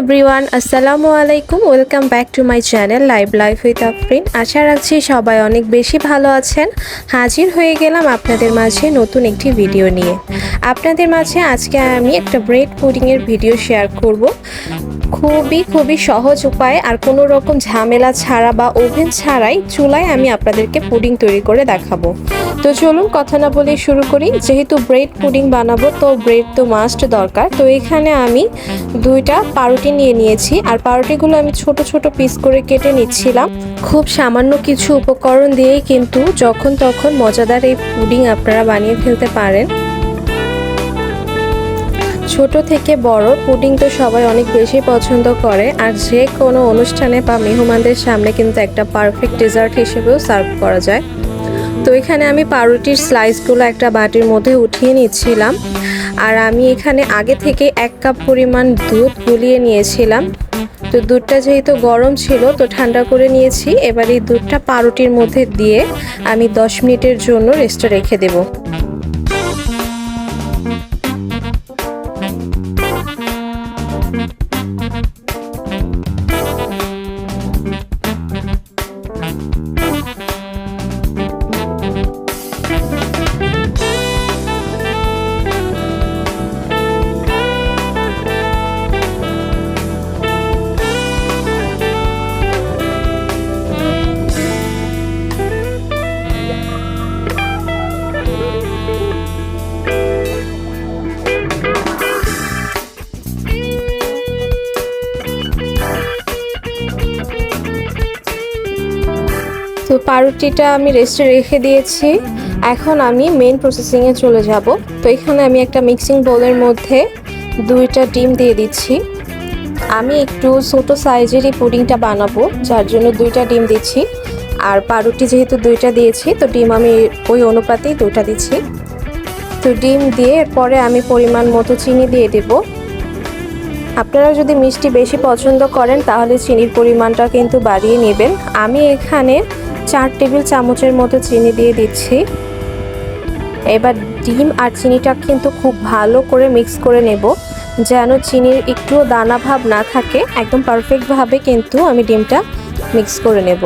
Everyone আসসালামু আলাইকুম। Welcome back to my channel live life with Afrin আশা রাখছি সবাই অনেক বেশি ভালো আছেন। হাজির হয়ে গেলাম আপনাদের মাঝে নতুন একটি ভিডিও নিয়ে। আপনাদের মাঝে আজকে আমি একটা ব্রেড পুডিংয়ের ভিডিও শেয়ার করব। খুবই খুবই সহজ উপায়ে আর কোনো রকম ঝামেলা ছাড়া বা ওভেন ছাড়াই চুলায় আমি আপনাদেরকে পুডিং তৈরি করে দেখাবো। তো চলুন কথা না বলে শুরু করি। যেহেতু ব্রেড পুডিং বানাবো, তো ব্রেড তো মাস্ট দরকার। তো এখানে আমি দুইটা পাউরুটি নিয়ে নিয়েছি আর পাউরুটিগুলো আমি ছোট ছোট পিস করে কেটে নিচ্ছিলাম। খুব সামান্য কিছু উপকরণ দিয়েই কিন্তু যখন, তখন মজাদার এই পুডিং আপনারা বানিয়ে ফেলতে পারেন। ছোট থেকে বড় পুডিং তো সবাই অনেক বেশি পছন্দ করে, আর যে কোনো অনুষ্ঠানে বা মেহমানদের সামনে কিন্তু একটা পারফেক্ট ডেজার্ট হিসেবেও সার্ভ করা যায়। তো এখানে আমি পাউরুটির স্লাইসগুলো একটা বাটির মধ্যে উঠিয়ে নিচ্ছিলাম, আর আমি এখানে আগে থেকে এক কাপ পরিমাণ দুধ গুলিয়ে নিয়েছিলাম। তো দুধটা যেহেতু গরম ছিল, তো ঠান্ডা করে নিয়েছি, এবার এই দুধটা পাউরুটির মধ্যে দিয়ে আমি দশ মিনিটের জন্য রেস্টে রেখে দেবো। পাউরুটিটা আমি রেস্টে রেখে দিয়েছি। এখন আমি মেন প্রসেসিংয়ে চলে যাব। তো এখানে আমি একটা মিক্সিং বোলের মধ্যে দুইটা ডিম দিয়ে দিচ্ছি। আমি একটু ছোটো সাইজেরই পুডিংটা বানাবো, যার জন্য দুইটা ডিম দিচ্ছি। আর পাউরুটি যেহেতু দুইটা দিয়েছি, তো ডিম আমি ওই অনুপাতেই দুইটা দিচ্ছি। তো ডিম দিয়ে এরপরে আমি পরিমাণ মতো চিনি দিয়ে দেব। আপনারা যদি মিষ্টি বেশি পছন্দ করেন, তাহলে চিনির পরিমাণটা কিন্তু বাড়িয়ে নেবেন। আমি এখানে চার টেবিল চামচের মতো চিনি দিয়ে দিচ্ছি। এবার ডিম আর চিনিটা কিন্তু খুব ভালো করে মিক্স করে নেব, যেন চিনির একটুও দানা ভাব না থাকে। একদম পারফেক্টভাবে কিন্তু আমি ডিমটা মিক্স করে নেব।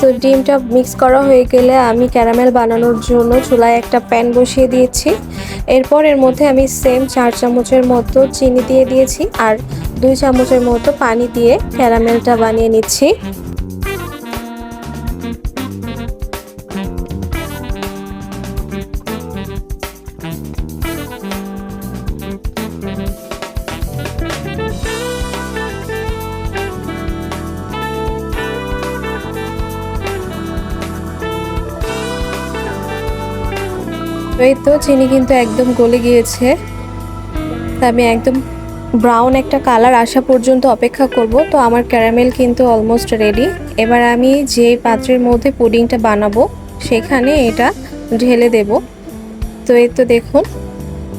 তো ডিমটা মিক্স করা হয়ে গেলে আমি ক্যারামেল বানানোর জন্য চুলায় একটা প্যান বসিয়ে দিয়েছি। এরপর এর মধ্যে আমি সেম চার চামচের মতো চিনি দিয়ে দিয়েছি আর দুই চামচের মতো পানি দিয়ে ক্যারামেলটা বানিয়ে নিচ্ছি। এই তো চিনি কিন্তু একদম গলে গিয়েছে। আমি একদম ব্রাউন একটা কালার আসা পর্যন্ত অপেক্ষা করব। তো আমার ক্যারামেল কিন্তু অলমোস্ট রেডি এবার আমি যে পাত্রের মধ্যে পুডিংটা বানাবো, সেখানে এটা ঢেলে দেব। তো এই তো দেখুন,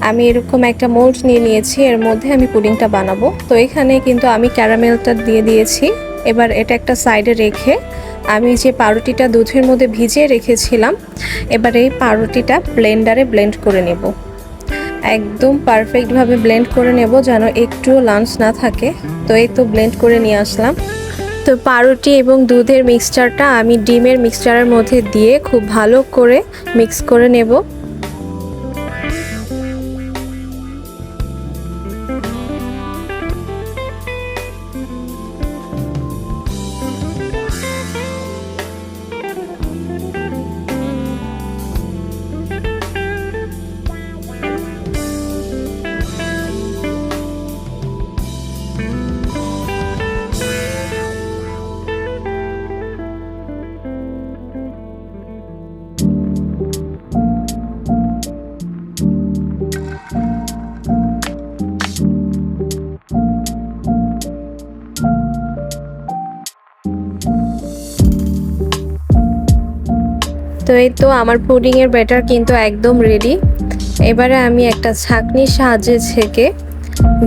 আমি এরকম একটা মোল্ড নিয়ে নিয়েছি, এর মধ্যে আমি পুডিংটা বানাবো। তো এখানে কিন্তু আমি ক্যারামেলটা দিয়ে দিয়েছি। এবার এটা একটা সাইডে রেখে আমি যে পাউরুটিটা দুধের মধ্যে ভিজিয়ে রেখেছিলাম, এবার এই পাউরুটিটা ব্লেন্ডারে ব্লেন্ড করে নেব। একদম পারফেক্টভাবে ব্লেন্ড করে নেব যেন একটুও লাঞ্চ না থাকে। তো এই তো ব্লেন্ড করে নিয়ে আসলাম। তো পাউরুটি এবং দুধের মিক্সচারটা আমি ডিমের মিক্সচারের মধ্যে দিয়ে খুব ভালো করে মিক্স করে নেব। তো এই তো আমার পুডিংয়ের ব্যাটার কিন্তু একদম রেডি এবারে আমি একটা ছাঁকনির সাহায্যে ছেঁকে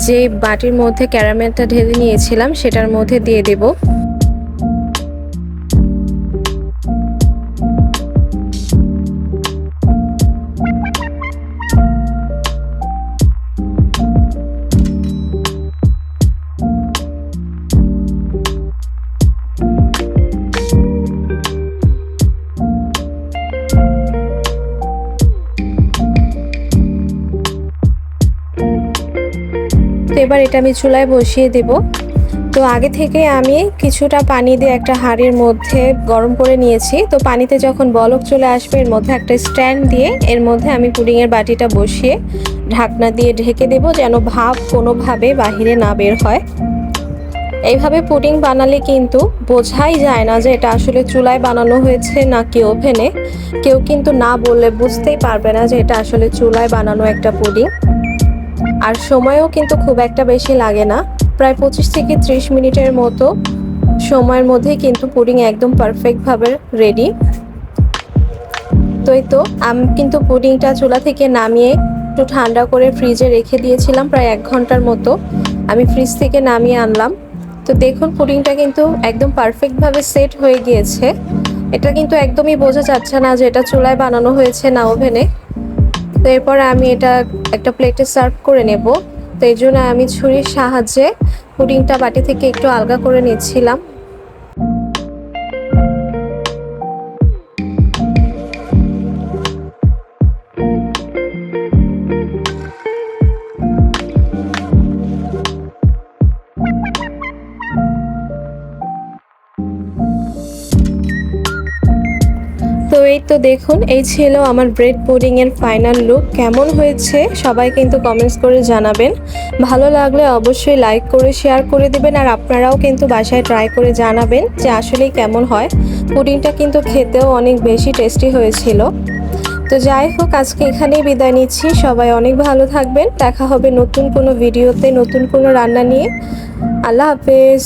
যে বাটির মধ্যে ক্যারামেলটা ঢেলে নিয়েছিলাম, সেটার মধ্যে দিয়ে দেব। এবার এটা আমি চুলায় বসিয়ে দেব। তো আগে থেকে আমি কিছুটা পানি দিয়ে একটা হাঁড়ির মধ্যে গরম করে নিয়েছি। তো পানিতে যখন বলক চলে আসবে, এর মধ্যে একটা স্ট্যান্ড দিয়ে এর মধ্যে আমি পুডিংয়ের বাটিটা বসিয়ে ঢাকনা দিয়ে ঢেকে দেব যেন ভাপ কোনোভাবে বাহিরে না বের হয়। এইভাবে পুডিং বানালে কিন্তু বোঝাই যায় না যে এটা আসলে চুলায় বানানো হয়েছে না নাকি ওভেনে। কেউ কিন্তু না বললে বুঝতেই পারবে না যে এটা আসলে চুলায় বানানো একটা পুডিং। আর সময়ও কিন্তু খুব একটা বেশি লাগে না। প্রায় পঁচিশ থেকে ত্রিশ মিনিটের মতো সময়ের মধ্যেই কিন্তু পুডিং একদম পারফেক্টভাবে রেডি তো এই তো, আমি কিন্তু পুডিংটা চুলা থেকে নামিয়ে একটু ঠান্ডা করে ফ্রিজে রেখে দিয়েছিলাম প্রায় এক ঘণ্টার মতো। আমি ফ্রিজ থেকে নামিয়ে আনলাম। তো দেখুন পুডিংটা কিন্তু একদম পারফেক্টভাবে সেট হয়ে গিয়েছে। এটা কিন্তু একদমই বোঝা যাচ্ছে না যে এটা চুলায় বানানো হয়েছে না ওভেনে। তো এরপর আমি এটা একটা প্লেটে সার্ভ করে নেব। তো এই জন্য আমি ছুরির সাহায্যে পুডিংটা বাটি থেকে একটু আলগা করে নিচ্ছিলাম। তো এই তো দেখুন, এই ছিল আমার ব্রেড পুডিং এর ফাইনাল লুক কেমন হয়েছে? সবাই কিন্তু কমেন্টস করে জানাবেন। ভালো লাগলে অবশ্যই লাইক করে শেয়ার করে দিবেন, আর আপনারাও কিন্তু বাসায় ট্রাই করে জানাবেন যে আসলেই কেমন হয়। পুডিংটা কিন্তু খেতেও অনেক বেশি টেস্টি হয়েছিল। তো যাই হোক, আজকে এখানেই বিদায় নিচ্ছি। সবাই অনেক ভালো থাকবেন। দেখা হবে নতুন কোনো ভিডিওতে নতুন কোনো রান্না নিয়ে। আল্লাহ হাফেজ।